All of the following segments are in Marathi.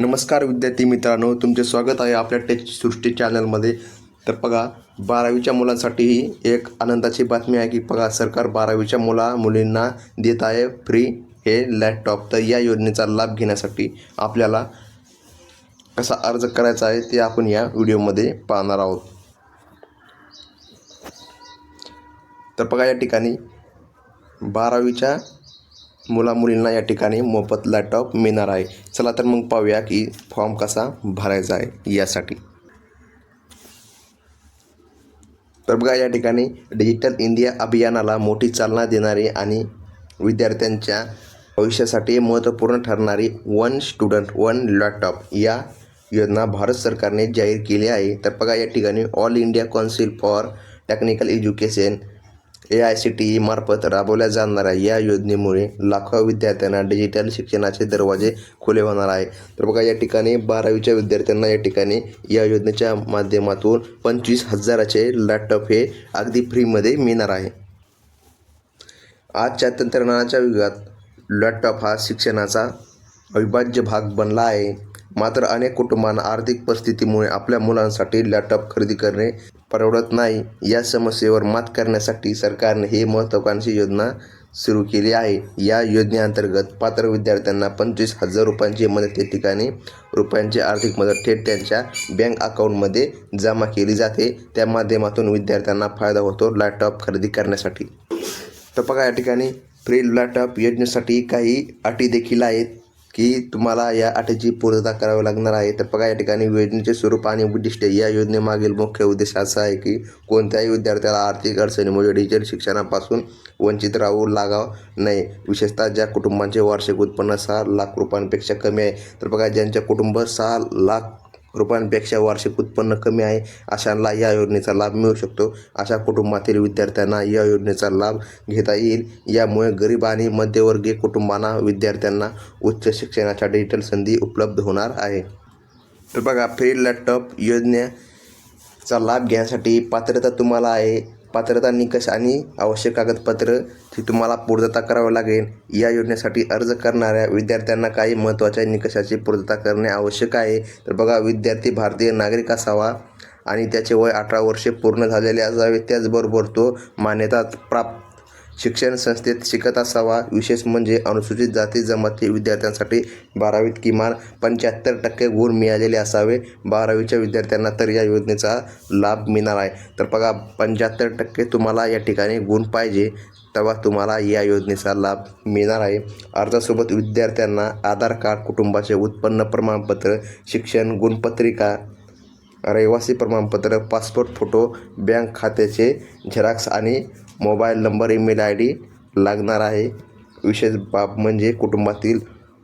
नमस्कार विद्यार्थी मित्रांनो तुमचे स्वागत आहे आपल्या टेच सृष्टी चॅनलमध्ये तर बघा बारावीच्या मुलांसाठीही एक आनंदाची बातमी आहे की बघा सरकार बारावीच्या मुला मुलींना देत आहे फ्री हे लॅपटॉप तर या योजनेचा लाभ घेण्यासाठी आपल्याला कसा अर्ज करायचा आहे ते आपण या व्हिडिओमध्ये पाहणार आहोत. तर बघा या ठिकाणी बारावीच्या मुलामुलींना या ठिकाणी मोफत लॅपटॉप मिळणार आहे. चला तर मग पाहूया की फॉर्म कसा भरायचा आहे यासाठी. तर बघा या ठिकाणी डिजिटल इंडिया अभियानाला मोठी चालना देणारी आणि विद्यार्थ्यांच्या भविष्यासाठी महत्त्वपूर्ण ठरणारी वन स्टुडंट वन लॅपटॉप या योजना भारत सरकारने जाहीर केली आहे. तर बघा या ठिकाणी All India Council for Technical Education A I C T ईमार्फत राबवल्या जाणाऱ्या या योजनेमुळे लाखो विद्यार्थ्यांना डिजिटल शिक्षणाचे दरवाजे खुले होणार आहे. तर बघा या ठिकाणी बारावीच्या विद्यार्थ्यांना या ठिकाणी या योजनेच्या माध्यमातून पंचवीस हजाराचे लॅपटॉप हे अगदी फ्रीमध्ये मिळणार आहे. आजच्या तंत्रज्ञानाच्या युगात लॅपटॉप हा शिक्षणाचा अविभाज्य भाग बनला आहे. मात्र अनेक कुटुंबांना आर्थिक परिस्थितीमुळे आपल्या मुलांसाठी लॅपटॉप खरेदी करणे परवडत नाही. या समस्येवर मात करण्यासाठी सरकारने ही महत्त्वाकांक्षी योजना सुरू केली आहे. या योजनेअंतर्गत पात्र विद्यार्थ्यांना पंचवीस हजार रुपयांची मदत या ठिकाणी रुपयांची आर्थिक मदत थेट त्यांच्या बँक अकाउंटमध्ये जमा केली जाते. त्या माध्यमातून विद्यार्थ्यांना फायदा होतो लॅपटॉप खरेदी करण्यासाठी. तर बघा या ठिकाणी फ्री लॅपटॉप योजनेसाठी काही अटी देखील आहेत. की तुम्हाला या अटीची पूर्तता करावी लागणार आहे. तर बघा या ठिकाणी योजनेचे स्वरूप आणि उद्दिष्ट या योजनेमागील मुख्य उद्देश असा आहे की कोणत्याही विद्यार्थ्याला आर्थिक अडचणीमुळे डिजिटल शिक्षणापासून वंचित राहू लागाव नाही विशेषतः ज्या कुटुंबांचे वार्षिक उत्पन्न सहा लाख रुपयांपेक्षा कमी आहे. तर बघा ज्यांच्या कुटुंब सहा लाख रुपयांपेक्षा वार्षिक उत्पन्न कमी आहे अशांना या योजनेचा लाभ मिळू शकतो. अशा कुटुंबातील विद्यार्थ्यांना या योजनेचा लाभ घेता येईल. यामुळे गरीब आणि मध्यवर्गीय कुटुंबांना विद्यार्थ्यांना उच्च शिक्षणाच्या डिजिटल संधी उपलब्ध होणार आहे. तर बघा फ्री लॅपटॉप योजनेचा लाभ घेण्यासाठी पात्रता तुम्हाला आहे. पात्रता निकष आणि आवश्यक कागदपत्र जी तुम्हाला पूर्तता करावी लागेल या योजनेसाठी अर्ज करणाऱ्या विद्यार्थ्यांना काही महत्त्वाच्या निकषाची पूर्तता करणे आवश्यक आहे. तर बघा विद्यार्थी भारतीय नागरिक असावा आणि त्याचे वय अठरा वर्षे पूर्ण झालेले असावे त्याचबरोबर तो मान्यता प्राप्त शिक्षण संस्थेत शिकत असावा. विशेष म्हणजे अनुसूचित जाती जमाती विद्यार्थ्यांसाठी बारावीत किमान पंच्याहत्तर टक्के गुण मिळालेले असावे. बारावीच्या विद्यार्थ्यांना तर या योजनेचा लाभ मिळणार आहे. तर बघा पंच्याहत्तर टक्के तुम्हाला या ठिकाणी गुण पाहिजे तेव्हा तुम्हाला या योजनेचा लाभ मिळणार आहे. अर्जासोबत विद्यार्थ्यांना आधार कार्ड कुटुंबाचे उत्पन्न प्रमाणपत्र शिक्षण गुणपत्रिका रहिवासी प्रमाणपत्र पासपोर्ट फोटो बँक खात्याचे झेरॉक्स आणि mobile number email I D लागणार आहे. विशेष बाब म्हणजे कुटुंबातील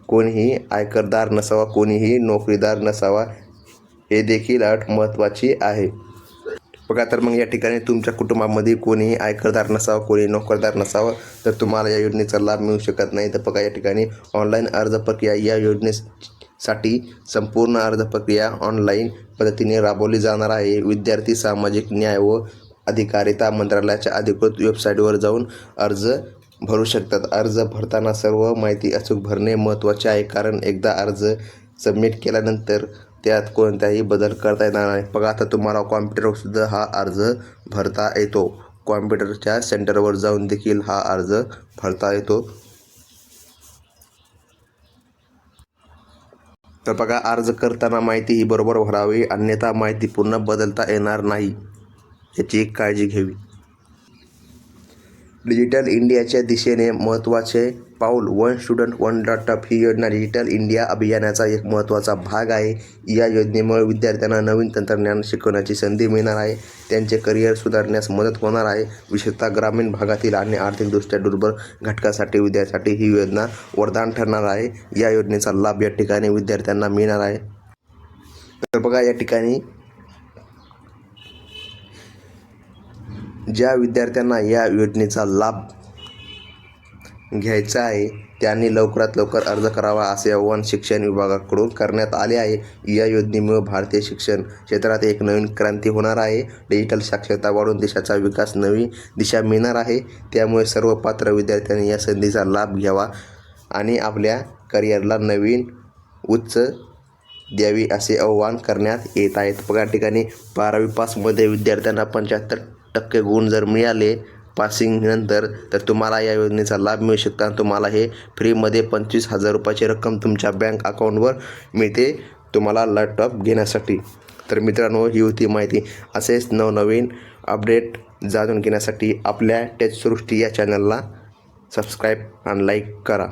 कोणीही आयकरदार नसावा कोणीही नोकरीदार नसावा हे देखील अट महत्त्वाची आहे. बघा तर मग या ठिकाणी तुमच्या कुटुंबामध्ये कोणीही आयकरदार नसावं कोणी नोकरदार नसावं तर तुम्हाला या योजनेचा लाभ मिळू शकत नाही. तर बघा या ठिकाणी ऑनलाईन अर्ज प्रक्रिया या योजनेसाठी संपूर्ण अर्ज प्रक्रिया ऑनलाईन पद्धतीने राबवली जाणार आहे. विद्यार्थी सामाजिक न्याय व अधिकारिता मंत्रालयाच्या अधिकृत वेबसाईटवर जाऊन अर्ज भरू शकतात. अर्ज भरताना सर्व माहिती अचूक भरणे महत्त्वाचे आहे कारण एकदा अर्ज सबमिट केल्यानंतर त्यात कोणताही बदल करता येणार नाही. बघा आता तुम्हाला कॉम्प्युटरवरसुद्धा हा अर्ज भरता येतो. कॉम्प्युटरच्या सेंटरवर जाऊन देखील हा अर्ज भरता येतो. तर बघा अर्ज करताना माहिती ही बरोबर भरावी अन्यथा माहिती पूर्ण बदलता येणार नाही. याची एक काळजी घ्यावी. डिजिटल इंडियाच्या दिशेने महत्त्वाचे पाऊल वन स्टुडंट वन लॅपटॉप ही योजना डिजिटल इंडिया अभियानाचा एक महत्त्वाचा भाग आहे. या योजनेमुळे विद्यार्थ्यांना नवीन तंत्रज्ञान शिकवण्याची संधी मिळणार आहे. त्यांचे करिअर सुधारण्यास मदत होणार आहे. विशेषतः ग्रामीण भागातील आणि आर्थिकदृष्ट्या दुर्बल घटकासाठी विद्यार्थ्यांसाठी ही योजना वरदान ठरणार आहे. या योजनेचा लाभ या ठिकाणी विद्यार्थ्यांना मिळणार आहे. तर बघा या ठिकाणी ज्या विद्यार्थ्यांना या योजनेचा लाभ घ्यायचा आहे त्यांनी लवकरात लवकर अर्ज करावा असे आव्हान शिक्षण विभागाकडून करण्यात आले आहे. या योजनेमुळे भारतीय शिक्षण क्षेत्रात एक नवीन क्रांती होणार आहे. डिजिटल साक्षरता वाढून देशाचा विकास नवी दिशा मिळणार आहे. त्यामुळे सर्व पात्र विद्यार्थ्यांनी या संधीचा लाभ घ्यावा आणि आपल्या करिअरला नवीन उच्च द्यावी असे आवाहन करण्यात येत आहेत बघा या ठिकाणी बारावी पासमध्ये विद्यार्थ्यांना पंच्याहत्तर टक्के गुण जर मिळाले पासिंग नंतर तर तुम्हाला या योजनेचा लाभ मिळू शकतो आणि तुम्हाला हे फ्रीमध्ये पंचवीस हजार रुपयाची रक्कम तुमच्या बँक अकाउंटवर मिळते तुम्हाला लॅपटॉप घेण्यासाठी. तर मित्रांनो ही होती माहिती. असेच नवनवीन अपडेट जाणून घेण्यासाठी आपल्या टेचसृष्टी या चॅनलला सबस्क्राईब आणि लाईक करा.